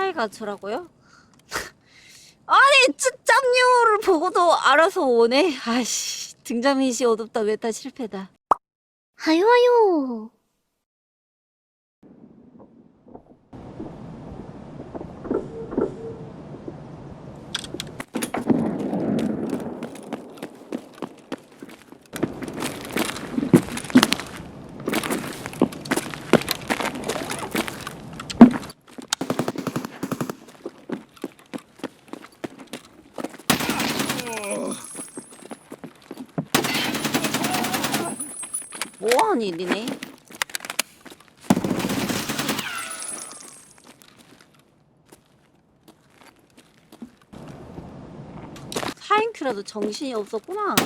사이가 저라고요? 아니 짬요를 보고도 알아서 오네. 아씨 등장인시 어둡다 외다 실패다. 하요 하요. 뭐하니 니네? 사인큐라도 정신이 없었구나.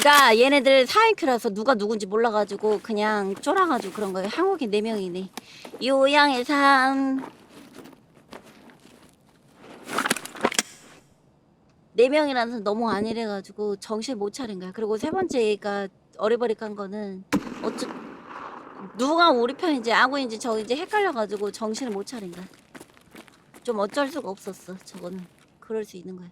그러니까 얘네들 사인큐라서 누가 누군지 몰라가지고 그냥 쫄아가지고 그런 거예요. 한국인 네 명이네. 요양의 삶. 네 명이라서 너무 안일해가지고 정신 못 차린 거야. 그리고 세 번째가 어리버리한 거는 어쩌 누가 우리 편인지 아구인지 저인지 헷갈려가지고 정신을 못 차린 거야. 좀 어쩔 수가 없었어. 저거는 그럴 수 있는 거야.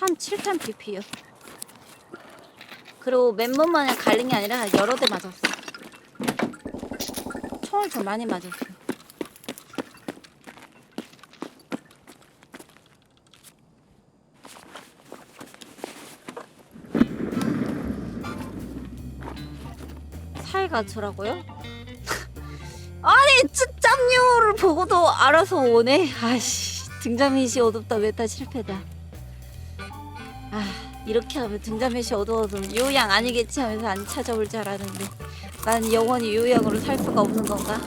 한 7탄 PP요. 그리고 맨몸만에 갈린 게 아니라 여러 대 맞았어. 총을 좀 많이 맞았어. 사이가 저라고요? 아니 짬요를 보고도 알아서 오네. 아씨 등자민시 어둡다 외다 실패다. 아 이렇게 하면 등자민시 어두워도 요양 아니겠지 하면서 안 찾아올 줄 알았는데 난 영원히 요양으로 살 수가 없는 건가?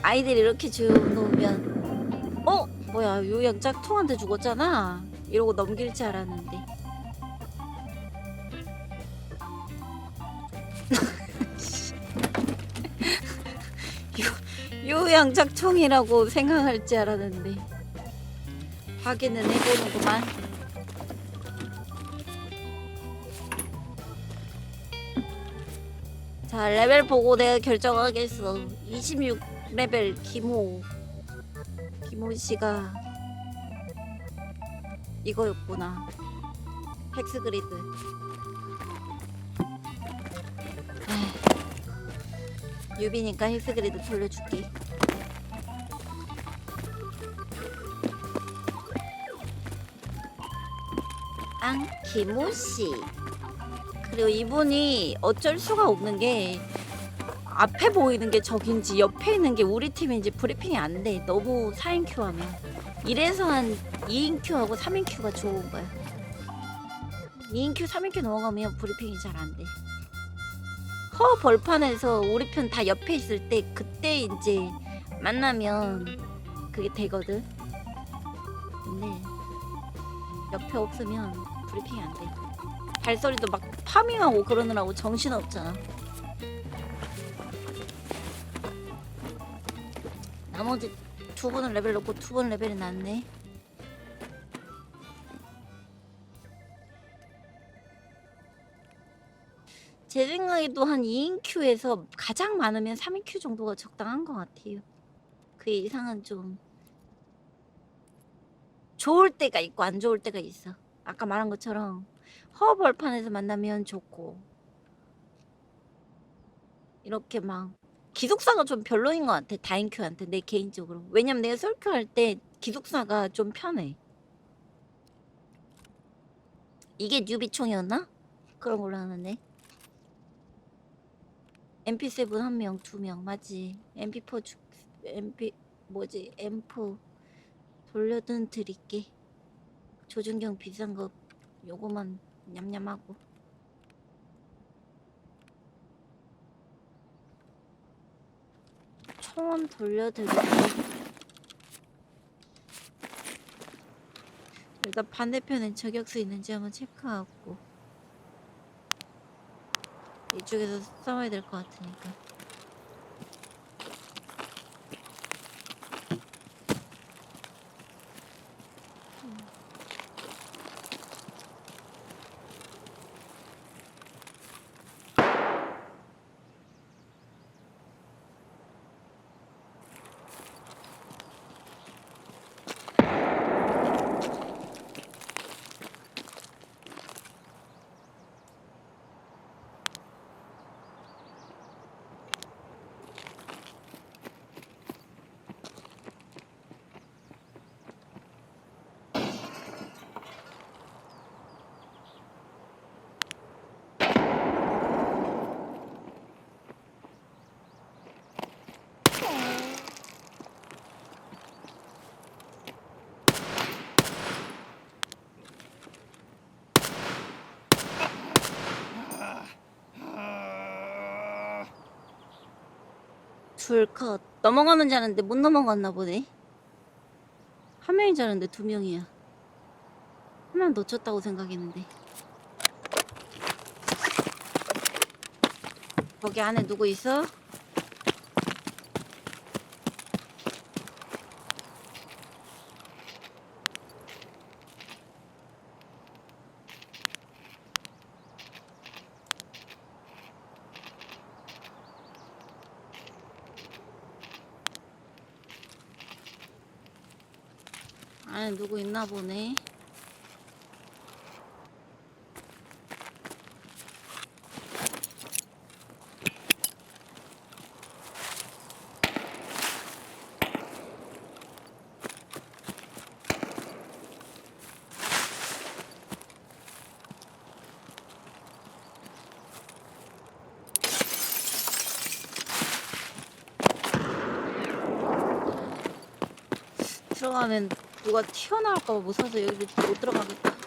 아이들이 이렇게 주놓으면 어? 뭐야 요양 짝퉁한테 죽었잖아? 이러고 넘길 줄 알았는데. 요양 짝퉁이라고 생각할 줄 알았는데 확인은 해보는구만. 자 레벨 보고 내가 결정하겠어. 26레벨 김호. 김호 씨가 이거였구나. 헥스그리드. 유비니까 헥스그리드 돌려줄게 앙 김호 씨 그리고 이분이 어쩔 수가 없는 게 앞에 보이는 게 적인지 옆에 있는 게 우리 팀인지 브리핑이 안 돼. 너무 4인 큐하면. 이래서 한 2인 큐하고 3인 큐가 좋은 거야. 2인 큐, 3인 큐 넘어가면 브리핑이 잘 안 돼. 허 벌판에서 우리 편 다 옆에 있을 때 그때 이제 만나면 그게 되거든. 근데 옆에 없으면 브리핑이 안 돼. 발소리도 막 파밍하고 그러느라고 정신 없잖아. 나머지 두 분은 레벨 높고 두분 레벨이 낮네. 제 생각에도 한 2인 큐에서 가장 많으면 3인 큐 정도가 적당한 것 같아요. 그 이상은 좀 좋을 때가 있고 안 좋을 때가 있어. 아까 말한 것처럼 허벌판에서 만나면 좋고 이렇게 막 기숙사가 좀 별로인 것 같아 다인큐한테 내 개인적으로 왜냐면 내가 솔큐 할때 기숙사가 좀 편해 이게 뉴비총이었나? 그런 걸로 하는데 MP7 한 명, 두 명 맞지? MP4 주, MP 뭐지? M4 돌려든 드릴게 조준경 비싼 거 요거만 냠냠하고. 총은 돌려드릴게 일단 반대편엔 저격수 있는지 한번 체크하고. 이쪽에서 싸워야 될 것 같으니까 둘 컷. 넘어가는 줄 알았는데 못 넘어갔나 보네. 한줄 알았는데 두 명이야. 한 명 놓쳤다고 생각했는데. 거기 안에 누구 있어? 안에 누구 있나 보네. 들어가면 누가 튀어나올까봐 무서워서 여기 못 들어가겠다.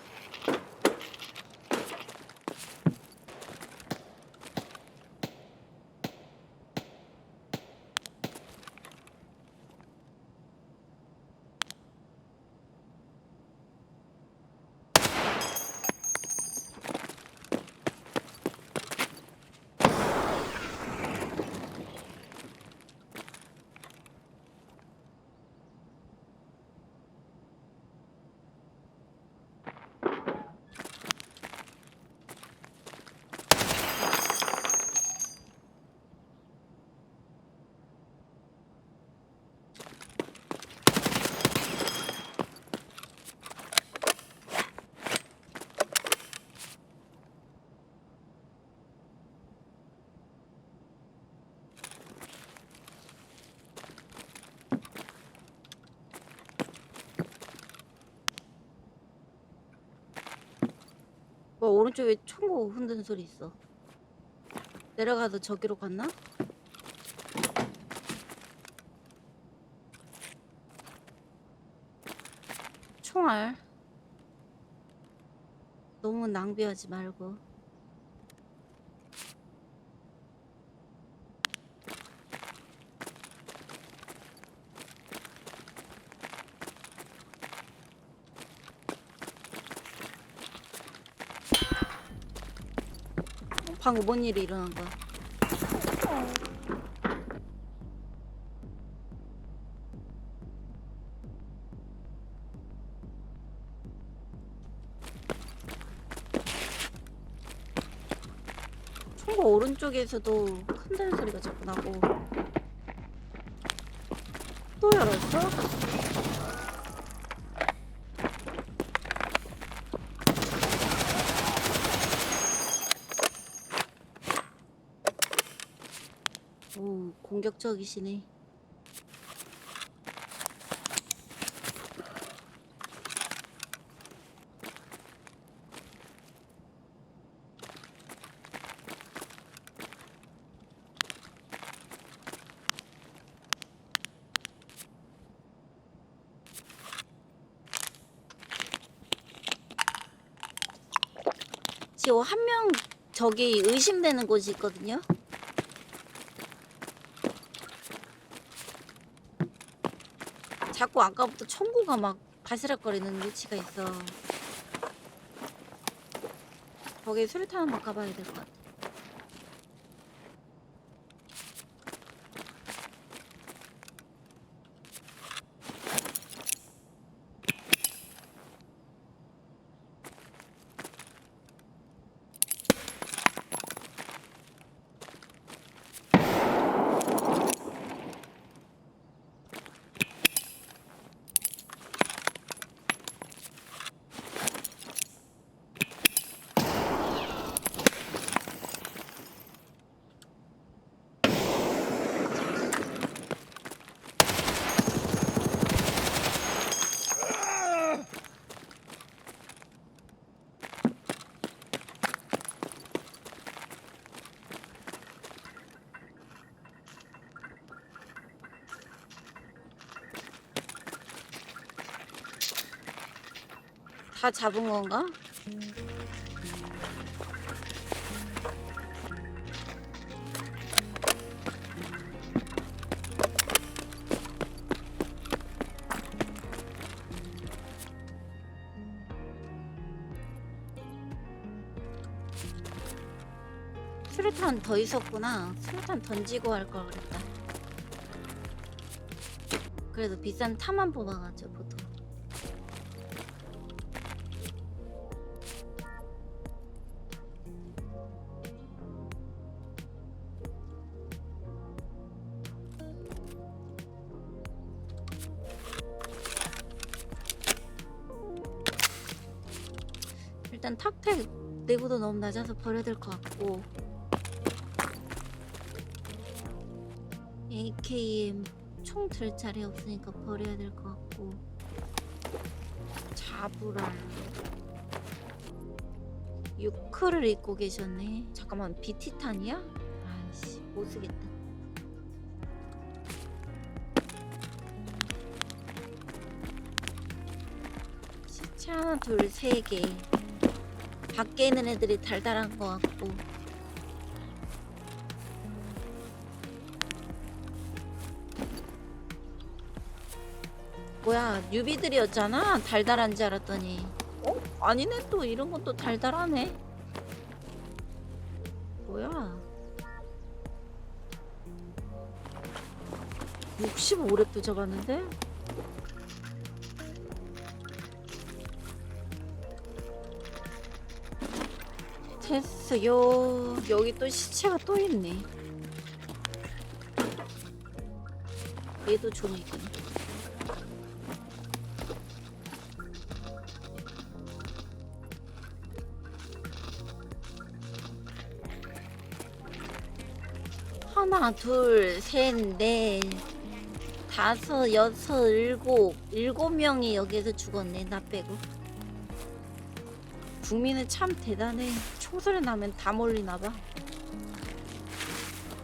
뭐 오른쪽에 총고 흔드는 소리 있어. 내려가서 저기로 갔나? 총알. 너무 낭비하지 말고. 방금 뭔 일이 일어난 거야? 총구 오른쪽에서도 흔드는 소리가 자꾸 나고 또 열었어? 공격적이시네. 지금 한명 저기 의심되는 곳이 있거든요. 자꾸 아까부터 청구가 막 바스락거리는 위치가 있어. 거기 수류탄 한번 가봐야 될 것 같아. 다 잡은 건가? 수류탄 더 있었구나. 수류탄 던지고 할 걸 그랬다. 그래도 비싼 타만 뽑아가지고 보통. 일단 탁택 내구도 너무 낮아서 버려야 될 것 같고. AKM 총 들 자리 없으니까 버려야 될 것 같고. 자부랄. 유크를 입고 계셨네. 잠깐만 비티탄이야? 아이씨 못쓰겠다. 하나 둘 세 개 밖에 있는 애들이 달달한 것 같고. 뭐야 뉴비들이었잖아? 달달한 줄 알았더니. 어? 아니네 또 이런 것도 달달하네. 뭐야? 65렙도 잡았는데? 됐어요. 여기 또 시체가 또 있네. 얘도 존이군. 하나, 둘, 셋, 넷, 다섯, 여섯, 일곱, 일곱 명이 여기서 죽었네. 나 빼고. 국민은 참 대단해. 총소리 나면 다 몰리나 봐.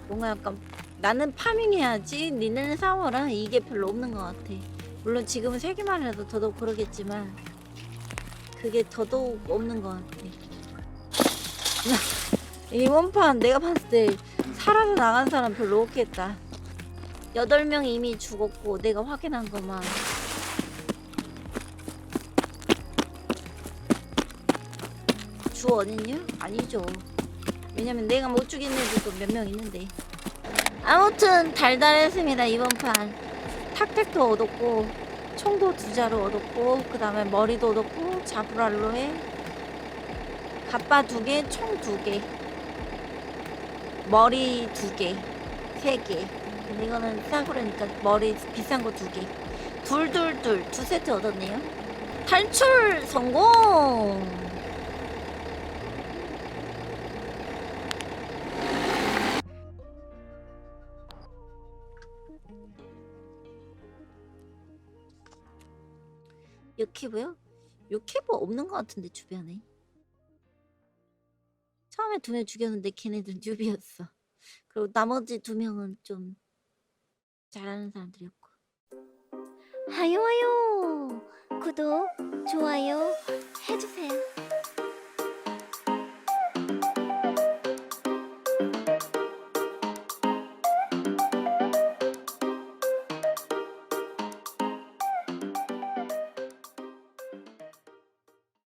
뭔가 약간 나는 파밍해야지, 니네는 싸워라 이게 별로 없는 것 같아. 물론 지금은 세기만 해도 더더욱 그러겠지만 그게 더더욱 없는 것 같아. 이번판 내가 봤을 때 살아서 나간 사람 별로 없겠다. 여덟 명 이미 죽었고 내가 확인한 것만 주 어딨냐? 아니죠. 왜냐면 내가 못 죽인 애들도 몇 명 있는데. 아무튼 달달했습니다 이번 판. 탁택도 얻었고 총도 두 자루 얻었고 그 다음에 머리도 얻었고 자브랄로에 갑바 두 개, 총 두 개, 머리 두 개, 세 개. 근데 이거는 싸구려니까 머리 비싼 거 두 개. 둘둘둘 두 세트 얻었네요. 탈출 성공! 유키브요? 유키브 없는 것 같은데 주변에. 처음에 두 명 죽였는데 걔네들 뉴비였어. 그리고 나머지 두 명은 좀 잘하는 사람들이었고. 하요하요. 구독, 좋아요 해주세요.